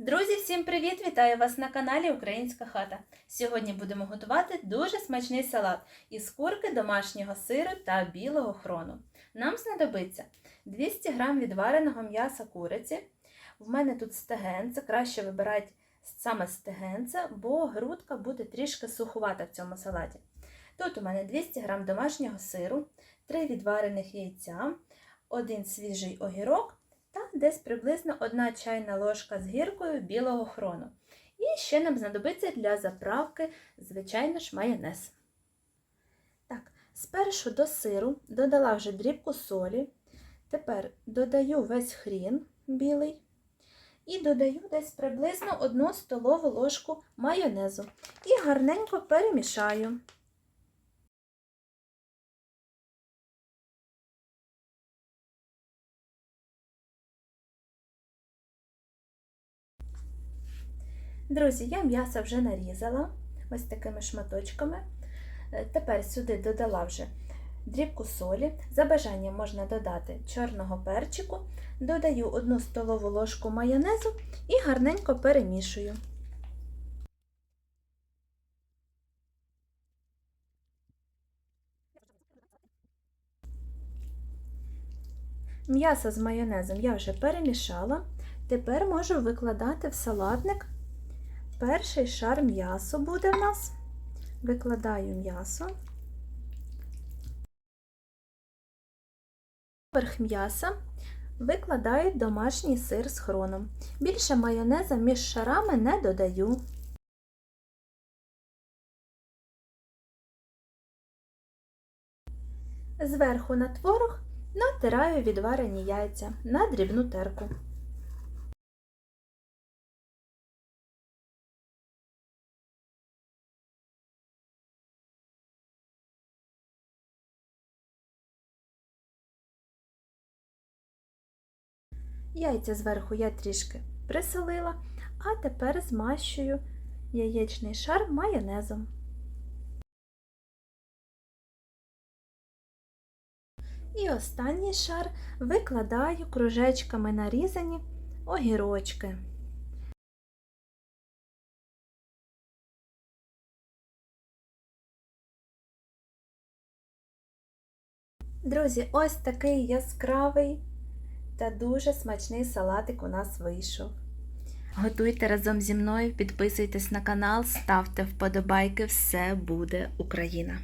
Друзі, всім привіт! Вітаю вас на каналі Українська хата. Сьогодні будемо готувати дуже смачний салат із курки, домашнього сиру та білого хрону. Нам знадобиться 200 г відвареного м'яса куриці. В мене тут стегенце, краще вибирати саме стегенце, бо грудка буде трішки сухувата в цьому салаті. Тут у мене 200 г домашнього сиру, 3 відварених яйця, 1 свіжий огірок десь приблизно 1 чайна ложка з гіркою білого хрону. І ще нам знадобиться для заправки, звичайно ж, майонез. Так, спершу до сиру додала вже дрібку солі. Тепер додаю весь хрін білий. І додаю десь приблизно 1 столову ложку майонезу. І гарненько перемішаю. Друзі, я м'ясо вже нарізала ось такими шматочками. Е, Тепер сюди додала вже дрібку солі. За бажанням можна додати чорного перчику, додаю 1 столову ложку майонезу і гарненько перемішую. М'ясо з майонезом я вже перемішала. Тепер можу викладати в салатник Перший шар м'ясо буде в нас. Викладаю м'ясо. Поверх м'яса викладаю домашній сир з хроном. Більше майонеза між шарами не додаю. Зверху на творог натираю відварені яйця на дрібну терку. Яйця зверху я трішки присолила, а тепер змащую яєчний шар майонезом. І останній шар викладаю кружечками нарізані огірочки. Друзі, ось такий яскравий та дуже смачний салатик у нас вийшов. Готуйте разом зі мною, підписуйтесь на канал, ставте вподобайки, все буде Україна!